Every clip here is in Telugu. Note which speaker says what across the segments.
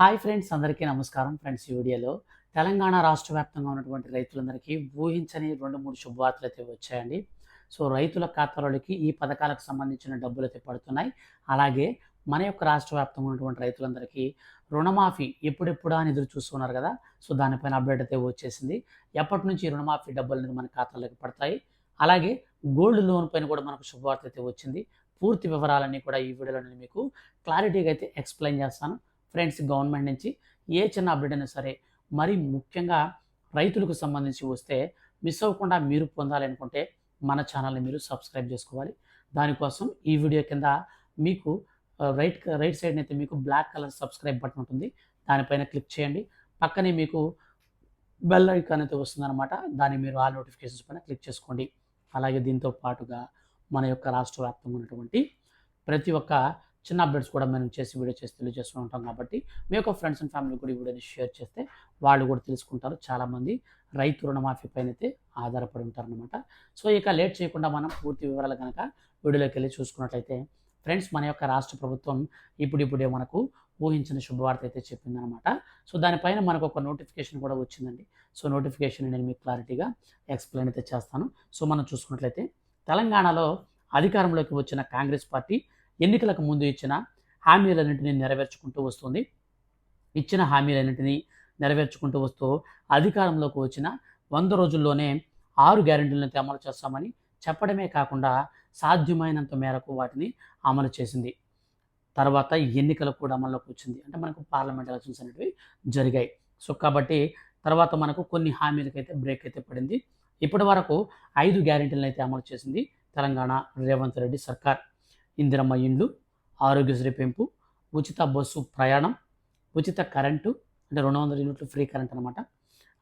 Speaker 1: హాయ్ ఫ్రెండ్స్ అందరికీ నమస్కారం. ఫ్రెండ్స్ ఈ వీడియోలో తెలంగాణ రాష్ట్ర వ్యాప్తంగా ఉన్నటువంటి రైతులందరికీ ఊహించని రెండు మూడు శుభవార్తలు అయితే వచ్చాయండి. సో రైతుల ఖాతాలోకి ఈ పథకాలకు సంబంధించిన డబ్బులు అయితే పడుతున్నాయి. అలాగే మన యొక్క రాష్ట్ర వ్యాప్తంగా ఉన్నటువంటి రైతులందరికీ రుణమాఫీ ఎప్పుడెప్పుడా అని ఎదురు చూస్తున్నారు కదా? సో దానిపైన అప్డేట్ అయితే వచ్చేసింది. ఎప్పటి నుంచి రుణమాఫీ డబ్బులు అనేది మన ఖాతాలోకి పడతాయి? అలాగే గోల్డ్ లోన్ పైన కూడా మనకు శుభవార్త అయితే వచ్చింది. పూర్తి వివరాలన్నీ కూడా ఈ వీడియోలో నేను మీకు క్లారిటీగా అయితే ఎక్స్ప్లెయిన్ చేస్తాను. ఫ్రెండ్స్ గవర్నమెంట్ నుంచి ఏ చిన్న అప్డేట్ అయినా సరే మరి ముఖ్యంగా రైతులకు సంబంధించి వస్తే మిస్ అవ్వకుండా మీరు పొందాలనుకుంటే మన ఛానల్ని మీరు సబ్స్క్రైబ్ చేసుకోవాలి. దానికోసం ఈ వీడియో కింద మీకు రైట్ రైట్ సైడ్ అయితే మీకు బ్లాక్ కలర్ సబ్స్క్రైబ్ బటన్ ఉంటుంది. దానిపైన క్లిక్ చేయండి. పక్కనే మీకు బెల్ ఐకాన్ అయితే వస్తుందన్నమాట. దాన్ని మీరు ఆల్ నోటిఫికేషన్స్ పైన క్లిక్ చేసుకోండి. అలాగే దీంతో పాటుగా మన యొక్క రాష్ట్ర వ్యాప్తంగా ఉన్నటువంటి ప్రతి ఒక్క చిన్న అప్డేట్స్ కూడా మనం చేసి వీడియో చేసి తెలియజేస్తూ ఉంటాం కాబట్టి మీ యొక్క ఫ్రెండ్స్ అండ్ ఫ్యామిలీ కూడా ఈ వీడియోని షేర్ చేస్తే వాళ్ళు కూడా తెలుసుకుంటారు. చాలామంది రైతు రుణమాఫీ పైన అయితే ఆధారపడి ఉంటారనమాట సో ఇక లేట్ చేయకుండా మనం పూర్తి వివరాలు కనుక వీడియోలోకి వెళ్ళి చూసుకున్నట్లయితే ఫ్రెండ్స్ మన యొక్క రాష్ట్ర ప్రభుత్వం ఇప్పుడిప్పుడే మనకు ఊహించిన శుభవార్త అయితే చెప్పిందనమాట సో దానిపైన మనకు ఒక నోటిఫికేషన్ కూడా వచ్చిందండి. సో నోటిఫికేషన్ నేను మీకు క్లారిటీగా ఎక్స్ప్లెయిన్ అయితే చేస్తాను. సో మనం చూసుకున్నట్లయితే తెలంగాణలో అధికారంలోకి వచ్చిన కాంగ్రెస్ పార్టీ ఎన్నికలకు ముందు ఇచ్చిన హామీలన్నింటినీ నెరవేర్చుకుంటూ వస్తుంది. ఇచ్చిన హామీలన్నింటినీ నెరవేర్చుకుంటూ వస్తూ అధికారంలోకి వచ్చిన వంద రోజుల్లోనే ఆరు గ్యారెంటీలను అమలు చేస్తామని చెప్పడమే కాకుండా సాధ్యమైనంత మేరకు వాటిని అమలు చేసింది. తర్వాత ఎన్నికలు కూడా అమల్లోకి వచ్చింది. అంటే మనకు పార్లమెంట్ ఎలక్షన్స్ అనేటివి జరిగాయి. సో కాబట్టి తర్వాత మనకు కొన్ని హామీలకైతే బ్రేక్ అయితే పడింది. ఇప్పటి వరకు ఐదు గ్యారెంటీలను అయితే అమలు చేసింది తెలంగాణ రేవంత్ రెడ్డి సర్కార్. ఇందిరమ్మ ఇండ్లు ఆరోగ్యశ్రీ పెంపు ఉచిత బస్సు ప్రయాణం ఉచిత కరెంటు అంటే రెండు వందల యూనిట్లు ఫ్రీ కరెంట్ అనమాట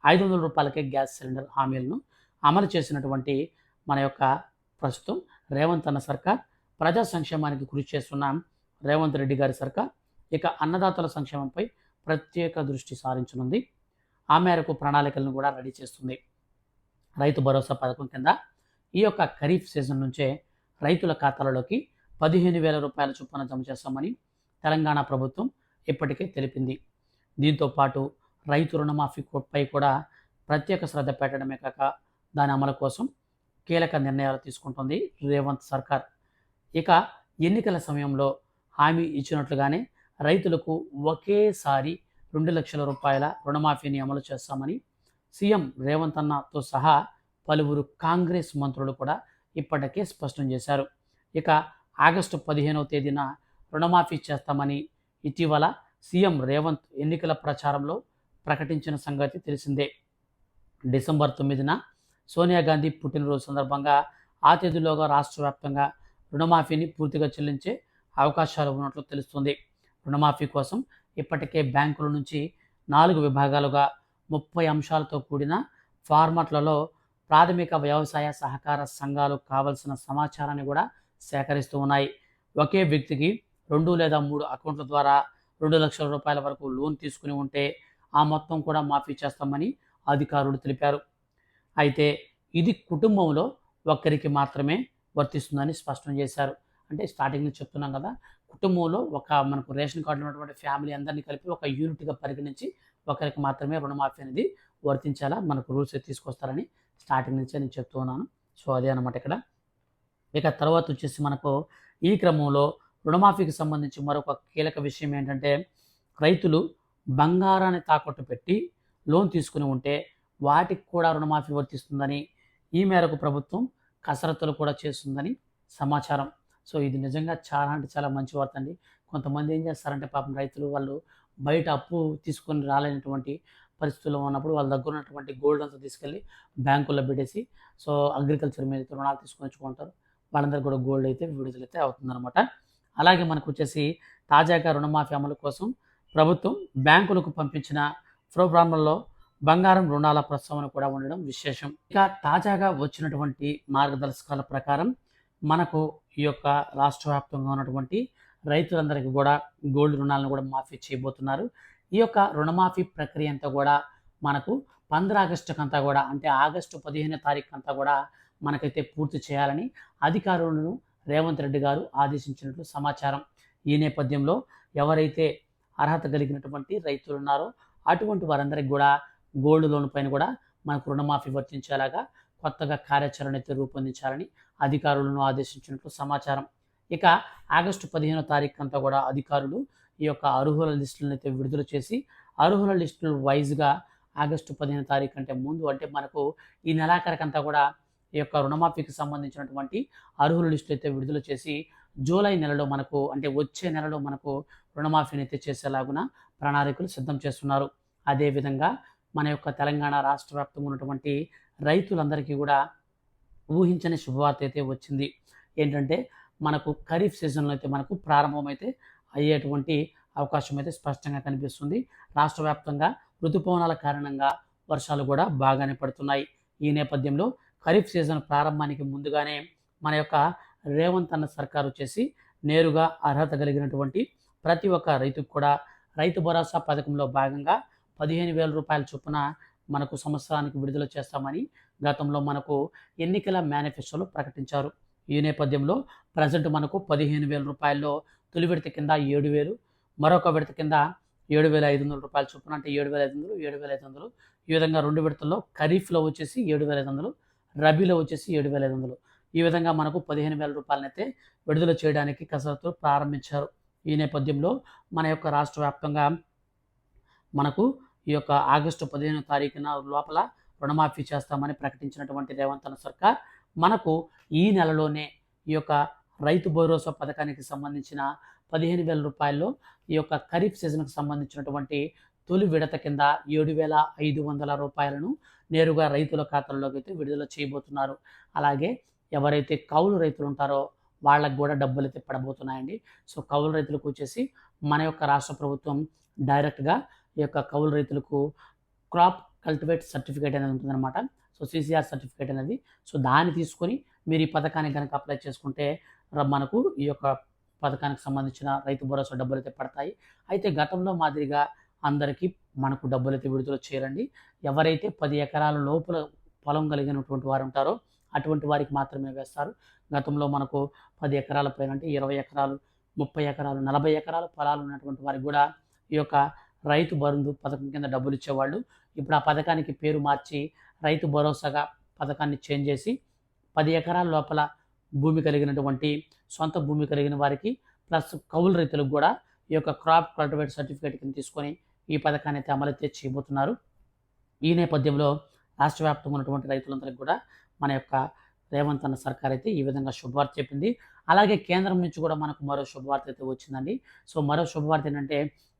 Speaker 1: ఐదు వందల రూపాయలకే గ్యాస్ సిలిండర్ హామీలను అమలు చేసినటువంటి మన యొక్క ప్రస్తుతం రేవంత్ అన్న సర్కార్ ప్రజా సంక్షేమానికి కృషి చేస్తున్న రేవంత్ రెడ్డి గారి సర్కార్ ఇక అన్నదాతల సంక్షేమంపై ప్రత్యేక దృష్టి సారించనుంది. ఆ మేరకు ప్రణాళికలను కూడా రెడీ చేస్తుంది. రైతు భరోసా పథకం కింద ఈ యొక్క ఖరీఫ్ సీజన్ నుంచే రైతుల ఖాతాలలోకి పదిహేను వేల రూపాయల చొప్పున జమ చేస్తామని తెలంగాణ ప్రభుత్వం ఇప్పటికే తెలిపింది. దీంతో పాటు రైతు రుణమాఫీ పై కూడా ప్రత్యేక శ్రద్ధ పెట్టడమే కాక దాని అమలు కోసం కీలక నిర్ణయాలు తీసుకుంటుంది రేవంత్ సర్కార్. ఇక ఎన్నికల సమయంలో హామీ ఇచ్చినట్లుగానే రైతులకు ఒకేసారి రెండు లక్షల రూపాయల రుణమాఫీని అమలు చేస్తామని సీఎం రేవంత్ అన్నతో సహా పలువురు కాంగ్రెస్ మంత్రులు కూడా ఇప్పటికే స్పష్టం చేశారు. ఇక ఆగస్టు పదిహేనవ తేదీన రుణమాఫీ చేస్తామని ఇటీవల సీఎం రేవంత్ ఎన్నికల ప్రచారంలో ప్రకటించిన సంగతి తెలిసిందే. డిసెంబర్ తొమ్మిదిన సోనియా గాంధీ పుట్టినరోజు సందర్భంగా ఆ తేదీలోగా రాష్ట్ర వ్యాప్తంగా రుణమాఫీని పూర్తిగా చెల్లించే అవకాశాలు ఉన్నట్లు తెలుస్తుంది. రుణమాఫీ కోసం ఇప్పటికే బ్యాంకుల నుంచి నాలుగు విభాగాలుగా ముప్పై అంశాలతో కూడిన ఫార్మాట్లలో ప్రాథమిక వ్యవసాయ సహకార సంఘాలు కావలసిన సమాచారాన్ని కూడా సేకరిస్తూ ఉన్నాయి. ఒకే వ్యక్తికి రెండు లేదా మూడు అకౌంట్ల ద్వారా రెండు లక్షల రూపాయల వరకు లోన్ తీసుకుని ఉంటే ఆ మొత్తం కూడా మాఫీ చేస్తామని అధికారులు తెలిపారు. అయితే ఇది కుటుంబంలో ఒక్కరికి మాత్రమే వర్తిస్తుందని స్పష్టం చేశారు. అంటే స్టార్టింగ్లో చెప్తున్నాం కదా కుటుంబంలో ఒక మనకు రేషన్ కార్డు ఉన్నటువంటి ఫ్యామిలీ అందరినీ కలిపి ఒక యూనిట్గా పరిగణించి ఒకరికి మాత్రమే రుణమాఫీ అనేది వర్తించేలా మనకు రూల్స్ తీసుకొస్తారని స్టార్టింగ్ నుంచే నేను చెప్తున్నాను సో అదే అనమాట ఇక్కడ. ఇక తర్వాత వచ్చేసి మనకు ఈ క్రమంలో రుణమాఫీకి సంబంధించి మరొక కీలక విషయం ఏంటంటే రైతులు బంగారాన్ని తాకట్టు పెట్టి లోన్ తీసుకుని ఉంటే వాటికి కూడా రుణమాఫీ వర్తిస్తుందని ఈ మేరకు ప్రభుత్వం కసరత్తులు కూడా చేస్తుందని సమాచారం. సో ఇది నిజంగా చాలా అంటే చాలా మంచి వార్త అండి. కొంతమంది ఏం చేస్తారంటే పాపం రైతులు వాళ్ళు బయట అప్పు తీసుకొని రాలేనటువంటి పరిస్థితుల్లో ఉన్నప్పుడు వాళ్ళ దగ్గర ఉన్నటువంటి గోల్డ్ అంతా తీసుకెళ్ళి బ్యాంకుల్లో పెట్టేసి సో అగ్రికల్చర్ మీద రుణాలు తీసుకొని వచ్చుకుంటారు వాళ్ళందరికీ కూడా గోల్డ్ అయితే విడుదలైతే అవుతుందన్నమాట. అలాగే మనకు వచ్చేసి తాజాగా రుణమాఫీ అమలు కోసం ప్రభుత్వం బ్యాంకులకు పంపించిన ప్రోగ్రాంలలో బంగారం రుణాల ప్రస్తావన కూడా ఉండడం విశేషం. ఇక తాజాగా వచ్చినటువంటి మార్గదర్శకాల ప్రకారం మనకు ఈ యొక్క రాష్ట్ర వ్యాప్తంగా ఉన్నటువంటి రైతులందరికీ కూడా గోల్డ్ రుణాలను కూడా మాఫీ చేయబోతున్నారు. ఈ యొక్క రుణమాఫీ ప్రక్రియ అంతా కూడా మనకు పంద్ర ఆగస్టుకంతా కూడా అంటే ఆగస్టు పదిహేను తారీఖు అంతా కూడా మనకైతే పూర్తి చేయాలని అధికారులను రేవంత్ రెడ్డి గారు ఆదేశించినట్లు సమాచారం. ఈ నేపథ్యంలో ఎవరైతే అర్హత కలిగినటువంటి రైతులు ఉన్నారో అటువంటి వారందరికీ కూడా గోల్డ్ లోన్ పైన కూడా మనకు రుణమాఫీ వర్తించేలాగా కొత్తగా కార్యాచరణ అయితే రూపొందించాలని అధికారులను ఆదేశించినట్లు సమాచారం. ఇక ఆగస్టు పదిహేనో తారీఖు అంతా కూడా అధికారులు ఈ యొక్క అర్హుల లిస్టులను అయితే విడుదల చేసి అర్హుల లిస్టులు వైజ్గా ఆగస్టు పదిహేను తారీఖు అంటే ముందు అంటే మనకు ఈ నెలాఖరికంతా కూడా ఈ యొక్క రుణమాఫీకి సంబంధించినటువంటి అర్హుల లిస్టులు అయితే విడుదల చేసి జూలై నెలలో మనకు అంటే వచ్చే నెలలో మనకు రుణమాఫీని అయితే చేసేలాగున ప్రణాళికలు సిద్ధం చేస్తున్నారు. అదేవిధంగా మన యొక్క తెలంగాణ రాష్ట్ర వ్యాప్తంగా ఉన్నటువంటి రైతులందరికీ కూడా ఊహించని శుభవార్త అయితే వచ్చింది. ఏంటంటే మనకు ఖరీఫ్ సీజన్లో అయితే మనకు ప్రారంభమైతే అయ్యేటువంటి అవకాశం అయితే స్పష్టంగా కనిపిస్తుంది. రాష్ట్ర వ్యాప్తంగా ఋతుపవనాల కారణంగా వర్షాలు కూడా బాగానే పడుతున్నాయి. ఈ నేపథ్యంలో ఖరీఫ్ సీజన్ ప్రారంభానికి ముందుగానే మన యొక్క రేవంత్ అన్న సర్కారు వచ్చేసి నేరుగా అర్హత కలిగినటువంటి ప్రతి ఒక్క రైతుకు కూడా రైతు భరోసా పథకంలో భాగంగా పదిహేను వేల రూపాయల చొప్పున మనకు సంవత్సరానికి విడుదల చేస్తామని గతంలో మనకు ఎన్నికల మేనిఫెస్టోలో ప్రకటించారు. ఈ నేపథ్యంలో ప్రజెంట్ మనకు పదిహేను వేల రూపాయల్లో తొలి విడత కింద ఏడు వేలు మరొక విడత కింద ఏడు వేల ఐదు వందల రూపాయల చొప్పున అంటే ఏడు వేల ఐదు వందలు ఏడు వేల ఐదు వందలు. ఈ విధంగా రెండు విడతల్లో ఖరీఫ్లో వచ్చేసి ఏడు వేల ఐదు వందలు రబీలో వచ్చేసి ఏడు వేల ఐదు వందలు. ఈ విధంగా మనకు పదిహేను వేల రూపాయలనైతే విడుదల చేయడానికి కసరత్తు ప్రారంభించారు. ఈ నేపథ్యంలో మన యొక్క రాష్ట్ర వ్యాప్తంగా మనకు ఈ యొక్క ఆగస్టు పదిహేను తారీఖున లోపల రుణమాఫీ చేస్తామని ప్రకటించినటువంటి రేవంత్ అన్న సర్కార్ మనకు ఈ నెలలోనే ఈ యొక్క రైతు భరోసా పథకానికి సంబంధించిన పదిహేను వేల రూపాయల్లో ఈ యొక్క ఖరీఫ్ సీజన్కి సంబంధించినటువంటి తొలి విడత కింద ఏడు వేల ఐదు వందల రూపాయలను నేరుగా రైతుల ఖాతాల్లోకి అయితే విడుదల చేయబోతున్నారు. అలాగే ఎవరైతే కౌలు రైతులు ఉంటారో వాళ్ళకు కూడా డబ్బులు అయితే పడబోతున్నాయండి. సో కౌలు రైతులకు వచ్చేసి మన యొక్క రాష్ట్ర ప్రభుత్వం డైరెక్ట్గా ఈ యొక్క కౌలు రైతులకు క్రాప్ కల్టివేట్ సర్టిఫికేట్ అనేది ఉంటుందన్నమాట. సో సిసిఆర్ సర్టిఫికేట్ అనేది. సో దాన్ని తీసుకొని మీరు ఈ పథకానికి కనుక అప్లై చేసుకుంటే మనకు ఈ యొక్క పథకానికి సంబంధించిన రైతు భరోసా డబ్బులు అయితే పడతాయి. అయితే గతంలో మాదిరిగా అందరికీ మనకు డబ్బులైతే విడుదల చేయరండి ఎవరైతే పది ఎకరాల లోపల పొలం కలిగినటువంటి వారు ఉంటారో అటువంటి వారికి మాత్రమే వేస్తారు. గతంలో మనకు పది ఎకరాల పైన అంటే ఇరవై ఎకరాలు ముప్పై ఎకరాలు నలభై ఎకరాల పొలాలు ఉన్నటువంటి వారికి కూడా ఈ యొక్క రైతు బంధు పథకం కింద డబ్బులు ఇచ్చేవాళ్ళు. ఇప్పుడు ఆ పథకానికి పేరు మార్చి రైతు భరోసాగా పథకాన్ని చేంజ్ చేసి పది ఎకరాల లోపల భూమి కలిగినటువంటి సొంత భూమి కలిగిన వారికి ప్లస్ కౌలు రైతులకు కూడా ఈ యొక్క క్రాప్ కల్టివేట్ సర్టిఫికేట్ కింద తీసుకొని ఈ పథకాన్ని అయితే అమలైతే చేయబోతున్నారు. ఈ నేపథ్యంలో రాష్ట్ర వ్యాప్తంగా ఉన్నటువంటి రైతులందరికీ కూడా మన యొక్క రేవంత్ అన్న సర్కార్ అయితే ఈ విధంగా శుభవార్త చెప్పింది. అలాగే కేంద్రం నుంచి కూడా మనకు మరో శుభవార్త అయితే వచ్చిందండి. సో మరో శుభవార్త ఏంటంటే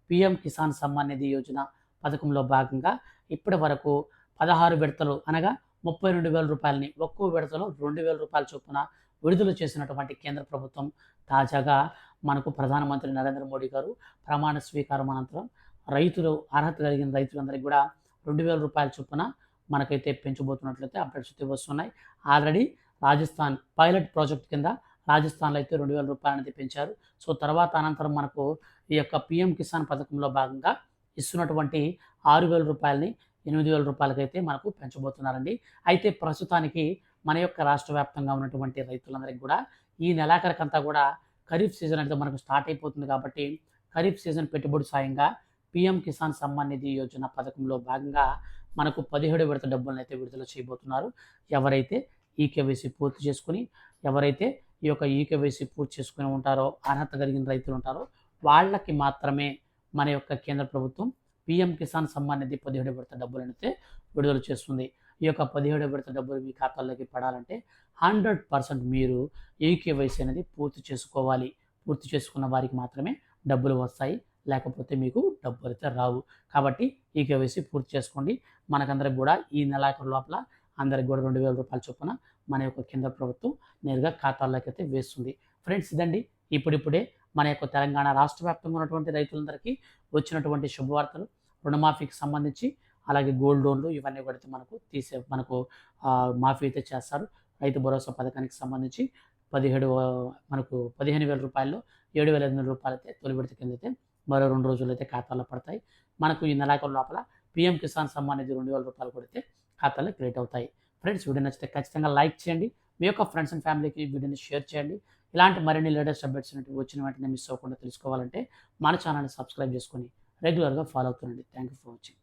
Speaker 1: పిఎం కిసాన్ సమ్మాన్ నిధి యోజన పథకంలో భాగంగా ఇప్పటి వరకు పదహారు విడతలు అనగా ముప్పై రెండు వేల రూపాయలని ఒక్కో విడతలో రెండు వేల రూపాయల చొప్పున విడుదల చేసినటువంటి కేంద్ర ప్రభుత్వం తాజాగా మనకు ప్రధానమంత్రి నరేంద్ర మోడీ గారు ప్రమాణ స్వీకారం అనంతరం రైతులు అర్హత కలిగిన రైతులందరికీ కూడా రెండు వేల రూపాయల చొప్పున మనకైతే పెంచబోతున్నట్లయితే అప్డేట్స్ అయితే వస్తున్నాయి. ఆల్రెడీ రాజస్థాన్ పైలట్ ప్రాజెక్ట్ కింద రాజస్థాన్లో అయితే రెండు వేల రూపాయలు అనేది పెంచారు. సో తర్వాత అనంతరం మనకు ఈ యొక్క పిఎం కిసాన్ పథకంలో భాగంగా ఇస్తున్నటువంటి ఆరు వేల రూపాయలని ఎనిమిది వేల రూపాయలకైతే మనకు పెంచబోతున్నారండి. అయితే ప్రస్తుతానికి మన యొక్క రాష్ట్ర వ్యాప్తంగా ఉన్నటువంటి రైతులందరికీ కూడా ఈ నెలాఖరికంతా కూడా ఖరీఫ్ సీజన్ అనేది మనకు స్టార్ట్ అయిపోతుంది కాబట్టి ఖరీఫ్ సీజన్ పెట్టుబడి సాయంగా పిఎం కిసాన్ సమ్మాన్ నిధి యోజన పథకంలో భాగంగా మనకు పదిహేడు విడత డబ్బులను అయితే విడుదల చేయబోతున్నారు. ఎవరైతే ఈకేవైసీ పూర్తి చేసుకుని ఎవరైతే ఈ యొక్క ఈకేవైసీ పూర్తి చేసుకుని ఉంటారో అర్హత కలిగిన రైతులు ఉంటారో వాళ్ళకి మాత్రమే మన యొక్క కేంద్ర ప్రభుత్వం పిఎం కిసాన్ సమ్మాన్ నిధి పదిహేడు విడత డబ్బులను అయితే విడుదల చేస్తుంది. ఈ యొక్క పదిహేడు విడత డబ్బులు మీ ఖాతాల్లోకి పడాలంటే హండ్రెడ్ పర్సెంట్ మీరు ఈకేవైసీ అనేది పూర్తి చేసుకోవాలి. పూర్తి చేసుకున్న వారికి మాత్రమే డబ్బులు వస్తాయి. లేకపోతే మీకు డబ్బులు అయితే రావు. కాబట్టి ఈ కేవైసీ పూర్తి చేసుకోండి. మనకందరికి కూడా ఈ నెలాఖరు లోపల అందరికి కూడా రెండు వేల రూపాయల చొప్పున మన యొక్క కేంద్ర ప్రభుత్వం నేరుగా ఖాతాల్లోకి అయితే వేస్తుంది. ఫ్రెండ్స్ ఇదండి. ఇప్పుడిప్పుడే మన యొక్క తెలంగాణ రాష్ట్ర వ్యాప్తంగా ఉన్నటువంటి రైతులందరికీ వచ్చినటువంటి శుభవార్తలు రుణమాఫీకి సంబంధించి అలాగే గోల్డ్ లోన్లు ఇవన్నీ కూడా మనకు తీసే మనకు మాఫీ అయితే చేస్తారు. రైతు భరోసా పథకానికి సంబంధించి పదిహేడు మనకు పదిహేను వేల రూపాయల్లో ఏడు వేల ఐదు వందల రూపాయలైతే తొలి విడత కింద అయితే మరో రెండు రోజులు అయితే ఖాతాలో పడతాయి. మనకు ఈ నెలాఖరు లోపల పిఎం కిసాన్ సమ్మాన్ నిధి రెండు వేల రూపాయలు కొడితే ఖాతాలో క్రియేట్ అవుతాయి. ఫ్రెండ్స్ వీడియో నచ్చితే ఖచ్చితంగా లైక్ చేయండి. మీ యొక్క ఫ్రెండ్స్ అండ్ ఫ్యామిలీకి వీడియోని షేర్ చేయండి. ఇలాంటి మరిన్ని లేటెస్ట్ అప్డేట్స్ అనేవి వచ్చిన వెంటనే మిస్ అవ్వకుండా తెలుసుకోవాలంటే మన ఛానల్ని సబ్స్క్రైబ్ చేసుకొని రెగ్యులర్గా follow అవుతుండండి. Thank you for watching.